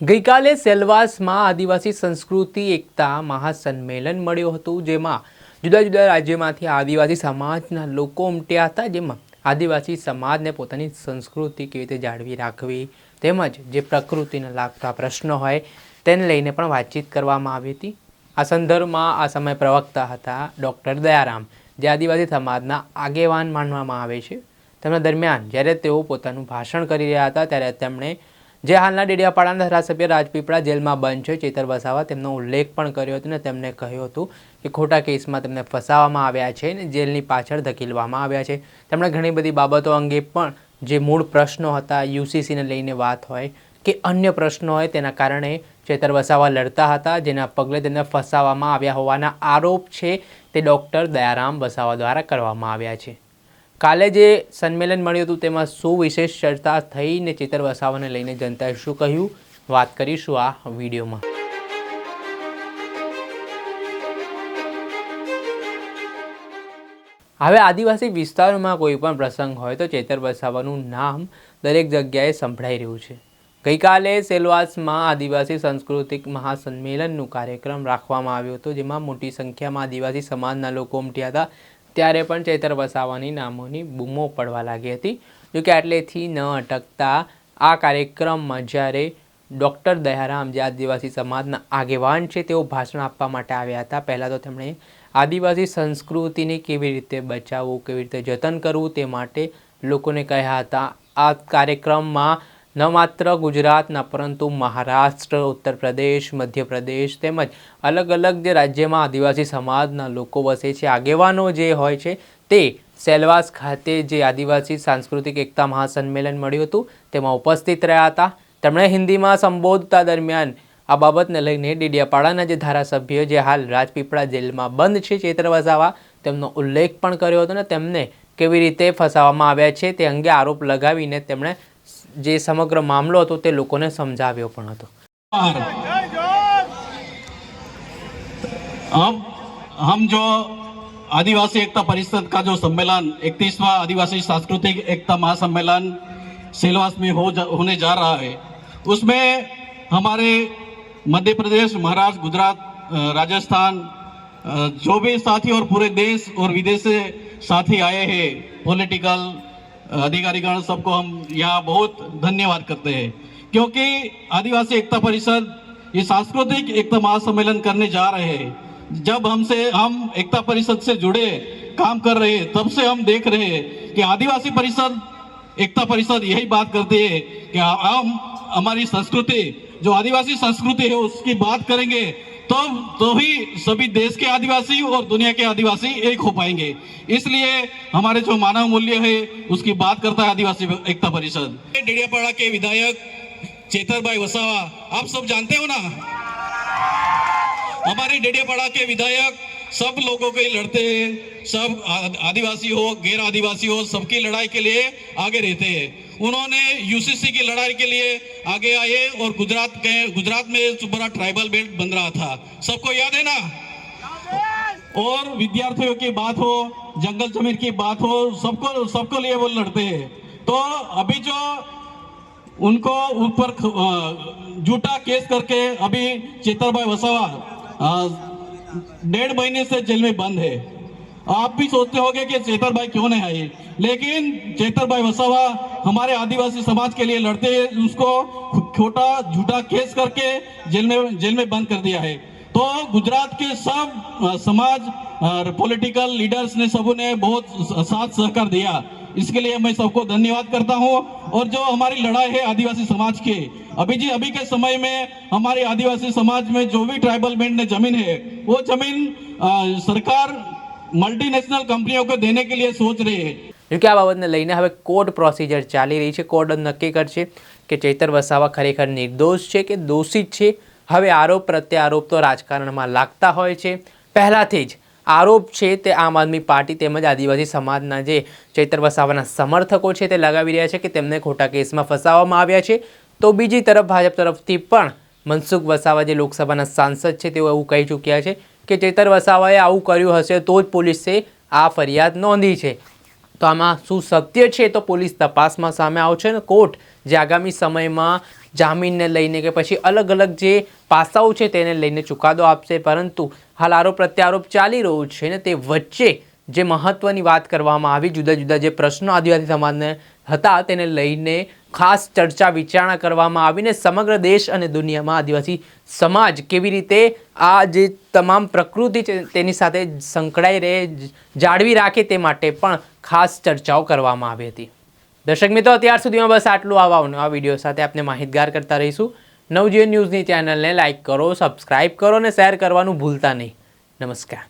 ગઈકાલે સેલવાસમાં આદિવાસી સંસ્કૃતિ, એકતા, મહાસંમેલન મળ્યું હતું, જેમાં જુદા જુદા રાજ્યમાંથી આદિવાસી સમાજના લોકો ઉમટ્યા હતા, જેમાં આદિવાસી સમાજને પોતાની સંસ્કૃતિ કેવી રીતે જાળવી રાખવી તેમજ જે પ્રકૃતિને લાગતા પ્રશ્નો હોય તેને લઈને પણ વાતચીત કરવામાં આવી હતી. આ સંદર્ભમાં આ સમય પ્રવક્તા હતા ડૉક્ટર દયારામ, જે આદિવાસી સમાજના આગેવાન માનવામાં આવે છે. તેમના દરમિયાન જ્યારે તેઓ પોતાનું ભાષણ કરી રહ્યા હતા, ત્યારે તેમણે જે હાલના ડેડિયાપાડાના ધારાસભ્ય રાજપીપળા જેલમાં બંધ છે. ચેતર વસાવા તેમનો ઉલ્લેખ પણ કર્યો હતો અને તેમને કહ્યું હતું કે ખોટા કેસમાં તેમને ફસાવવામાં આવ્યા છે અને જેલની પાછળ ધકેલવામાં આવ્યા છે. તેમણે ઘણી બધી બાબતો અંગે પણ જે મૂળ પ્રશ્નો હતા, યુસીસીને લઈને વાત હોય કે અન્ય પ્રશ્નો હોય તેના કારણે ચેતર વસાવા લડતા હતા. જેના પગલે તેમને ફસાવવામાં આવ્યા હોવાના આરોપ છે તે ડૉક્ટર દયારામ વસાવા દ્વારા કરવામાં આવ્યા છે. કાલે જે સંમેલન મળ્યું હતું, તેમાં શું વિશેષ ચર્ચા થઈને ચેતર વસાવાને લઈને જનતાએ શું કહ્યું? વાત કરીશું આ વિડીયોમાં. હવે આદિવાસી વિસ્તારોમાં કોઈ પણ પ્રસંગ હોય તો ચેતર વસાવાનું નામ દરેક જગ્યાએ સંભળાઈ રહ્યું છે. ગઈકાલે સેલવાસમાં આદિવાસી સાંસ્કૃતિક મહાસંમેલનનું કાર્યક્રમ રાખવામાં આવ્યો હતો, જેમાં મોટી સંખ્યામાં આદિવાસી સમાજના લોકો ઉમટ્યા હતા. ત્યારે પણ ચૈતર વસાવાની નામોની બૂમો પડવા લાગી હતી. જોકે આટલેથી ન અટકતા આ કાર્યક્રમમાં જ્યારે ડૉક્ટર દયારામ જે આદિવાસી સમાજના આગેવાન છે તેઓ ભાષણ આપવા માટે આવ્યા હતા, પહેલાં તો તેમણે આદિવાસી સંસ્કૃતિને કેવી રીતે બચાવવું, કેવી રીતે જતન કરવું તે માટે લોકોને કહ્યા હતા. આ કાર્યક્રમમાં ન માત્ર ગુજરાતના, પરંતુ મહારાષ્ટ્ર, ઉત્તર પ્રદેશ, મધ્યપ્રદેશ તેમજ અલગ અલગ જે રાજ્યમાં આદિવાસી સમાજના લોકો વસે છે, આગેવાનો જે હોય છે તે સેલવાસ ખાતે જે આદિવાસી સાંસ્કૃતિક એકતા મહાસંમેલન મળ્યું હતું, તેમાં ઉપસ્થિત રહ્યા હતા. તેમણે હિન્દીમાં સંબોધતા દરમિયાન આ બાબતને લઈને ડેડિયાપાડાના જે ધારાસભ્ય જે હાલ રાજપીપળા જેલમાં બંધ છે, ચેતર વસાવા, તેમનો ઉલ્લેખ પણ કર્યો હતો ને તેમને કેવી રીતે ફસાવવામાં આવ્યા છે તે અંગે આરોપ લગાવીને તેમણે જે સમગ્ર મામલો હતો તે લોકોને સમજાવ્યો પણ હતો अब हम जो आदिवासी एकता परिषद का जो सम्मेलन इकतीसवा आदिवासी सांस्कृतिक एकता महासम्मेलन सिलवास में हो जा, होने जा रहा है उसमें हमारे मध्य प्रदेश महाराष्ट्र गुजरात अ, राजस्थान अ, जो भी साथी और पूरे देश और विदेश से साथी आए हैं पॉलिटिकल अधिकारीगण सबको हम यहाँ बहुत धन्यवाद करते हैं। क्योंकि आदिवासी एकता परिषद, ये सांस्कृतिक एकता महासम्मेलन करने जा रहे हैं। जब हमसे, हम एकता परिषद से जुड़े, काम कर रहे हैं, तब से हम देख रहे हैं कि आदिवासी परिषद, एकता परिषद यही बात करती है कि हम, हमारी संस्कृति, जो आदिवासी संस्कृति है, उसकी बात करेंगे तो तो ही सभी देश के आदिवासी और दुनिया के आदिवासी एक हो पाएँगे। इसलिए हमारे जो मानव मूल्य है, उसकी बात करता है आदिवासी एकता परिषद। डेडियापाड़ा के विधायक चेतर भाई वसावा, आप सब जानते हो ना? हमारे डेडियापाड़ा के विधायक सब लोगों के लड़ते हैं। सब आदिवासी हो गैर आदिवासी हो सबकी लड़ाई के लिए आगे रहते हैं। उन्होंने यूसीसी की लड़ाई के लिए आगे आए और गुजरात के गुजरात में बड़ा ट्राइबल बेल्ट बन रहा था। सबको याद है ना? और विद्यार्थियों की बात हो जंगल ज़मीन की बात हो सबको सबको लिए वो लड़ते हैं। तो अभी जो उनको ऊपर अ, केस करके अभी चेतर भाई वसावा डेढ़ महीने से जेल में बंद है। आप भी सोचते होंगे कि चेतर भाई क्यों नहीं आए? लेकिन चेतर भाई वसावा हमारे आदिवासी समाज के लिए लड़ते उसको छोटा झूठा केस करके जेल में जेल में बंद कर दिया है। तो गुजरात के सब समाज पॉलिटिकल लीडर्स ने सबों ने बहुत साथ सहकार दिया। इसके लिए मैं सबको धन्यवाद करता हूँ और जो हमारी लड़ाई है आदिवासी समाज की अभी जी अभी के समय में हमारे आदिवासी समाज में जो भी ट्राइबल बेल्ट में जमीन है वो जमीन अ, सरकार मल्टीनेशनल कंपनियों को देने के लिए सोच रही है જોકે આ બાબતને લઈને હવે કોર્ટ પ્રોસિજર ચાલી રહી છે કોર્ટ નક્કી કરશે કે ચૈતર વસાવા ખરેખર નિર્દોષ છે કે દોષિત છે હવે આરોપ પ્રત્યારોપ તો રાજકારણમાં લાગતા હોય છે પહેલાંથી જ આરોપ છે તે આમ આદમી પાર્ટી તેમજ આદિવાસી સમાજના જે ચૈતર વસાવાના સમર્થકો છે તે લગાવી રહ્યા છે કે તેમને ખોટા કેસમાં ફસાવવામાં આવ્યા છે. તો બીજી તરફ ભાજપ તરફથી પણ મનસુખ વસાવા જે લોકસભાના સાંસદ છે તેઓ એવું કહી ચૂક્યા છે કે ચૈતર વસાવાએ આવું કર્યું હશે તો જ પોલીસે આ ફરિયાદ નોંધી છે. તો આમાં શું સત્ય છે તો પોલીસ તપાસમાં સામે આવશે ને કોર્ટ જે આગામી સમયમાં જામીનને લઈને કે પછી અલગ અલગ જે પાસાઓ છે તેને લઈને ચુકાદો આપશે. પરંતુ હાલ આરોપ પ્રત્યારોપ ચાલી રહ્યો છે ને તે વચ્ચે જે મહત્ત્વની વાત કરવામાં આવી જુદા જુદા જે પ્રશ્નો આદિવાસી સમાજને હતા તેને લઈને ખાસ ચર્ચા, વિચારણા કરવામાં આવીને સમગ્ર દેશ અને દુનિયામાં આદિવાસી સમાજ કેવી રીતે આ જે તમામ પ્રકૃતિ છે તેની સાથે સંકળાઈ રહે, જાળવી રાખે તે માટે પણ ખાસ ચર્ચાઓ કરવામાં આવી હતી. દર્શક મિત્રો, અત્યાર સુધીમાં બસ આટલું. આવા નવા વીડિયો સાથે આપને માહિતગાર કરતા રહીશું. નવજીવન ન્યૂઝની ચેનલને લાઇક કરો, સબસ્ક્રાઇબ કરો અને શેર કરવાનું ભૂલતા નહીં. નમસ્કાર.